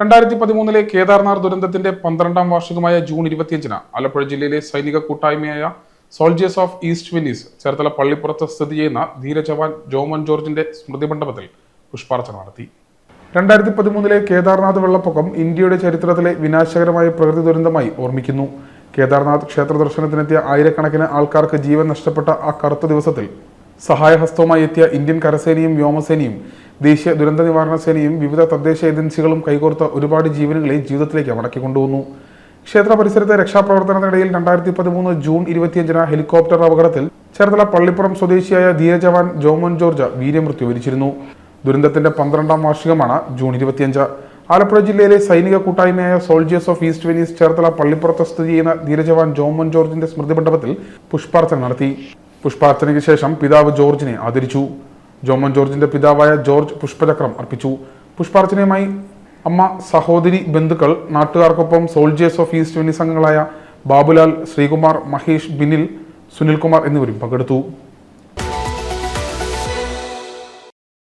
രണ്ടായിരത്തി പതിമൂന്നിലെ കേദാർനാഥ് ദുരന്തത്തിന്റെ പന്ത്രണ്ടാം വാർഷികമായ ജൂൺ ഇരുപത്തിയഞ്ചിന് ആലപ്പുഴ ജില്ലയിലെ സൈനിക കൂട്ടായ്മയായ soldiers of East Venice Cherthala പള്ളിപ്പുറത്ത് സ്ഥിതി ചെയ്യുന്ന ധീരജവാൻ ജോമൻ ജോർജിന്റെ സ്മൃതി മണ്ഡപത്തിൽ പുഷ്പാർച്ചന നടത്തി. രണ്ടായിരത്തി പതിമൂന്നിലെ കേദാർനാഥ് വെള്ളപ്പൊക്കം ഇന്ത്യയുടെ ചരിത്രത്തിലെ വിനാശകരമായ പ്രകൃതി ദുരന്തമായി ഓർമ്മിക്കുന്നു. കേദാർനാഥ് ക്ഷേത്ര ദർശനത്തിനെത്തിയ ആയിരക്കണക്കിന് ആൾക്കാർക്ക് ജീവൻ നഷ്ടപ്പെട്ട ആ കറുത്ത ദിവസത്തിൽ സഹായഹസ്തവുമായി എത്തിയ ഇന്ത്യൻ കരസേനയും വ്യോമസേനയും ദേശീയ ദുരന്ത നിവാരണ സേനയും വിവിധ തദ്ദേശ ഏജൻസികളും കൈകോർത്ത ഒരുപാട് ജീവനുകളെ ജീവിതത്തിലേക്ക് മടക്കിക്കൊണ്ടുവന്നു ക്ഷേത്ര പരിസരത്തെ രക്ഷാപ്രവർത്തനത്തിനിടയിൽ രണ്ടായിരത്തി പതിമൂന്ന് ജൂൺ ഇരുപത്തിയഞ്ചിന് ഹെലികോപ്റ്റർ അപകടത്തിൽ ചേർത്തല പള്ളിപ്പുറം സ്വദേശിയായ ധീരജവാൻ ജോമോൻ ജോർജ് വീര്യമൃത്യു വരിച്ചിരുന്നു. ദുരന്തത്തിന്റെ പന്ത്രണ്ടാം വാർഷികമാണ് ജൂൺ ഇരുപത്തിയഞ്ച്. ആലപ്പുഴ ജില്ലയിലെ സൈനിക കൂട്ടായ്മയായ soldiers of East Venice Cherthala പള്ളിപ്പുറത്ത് സ്ഥിതി ചെയ്യുന്ന ധീരജവാൻ ജോമോൻ ജോർജിന്റെ സ്മൃതി മണ്ഡപത്തിൽ പുഷ്പാർച്ചന നടത്തി. പുഷ്പാർച്ചനയ്ക്ക് ശേഷം പിതാവ് ജോർജിനെ ആദരിച്ചു. ജോമോൻ ജോർജിന്റെ പിതാവായ ജോർജ് പുഷ്പചക്രം അർപ്പിച്ചു. പുഷ്പാർച്ചനയുമായി അമ്മ സഹോദരി ബന്ധുക്കൾ നാട്ടുകാർക്കൊപ്പം സോൾജിയേഴ്സ് ഓഫ് ഈസ്റ്റ് വെനീസ് സംഘങ്ങളായ ബാബുലാൽ ശ്രീകുമാർ മഹേഷ് ബിനിൽ സുനിൽകുമാർ എന്നിവരും പങ്കെടുത്തു.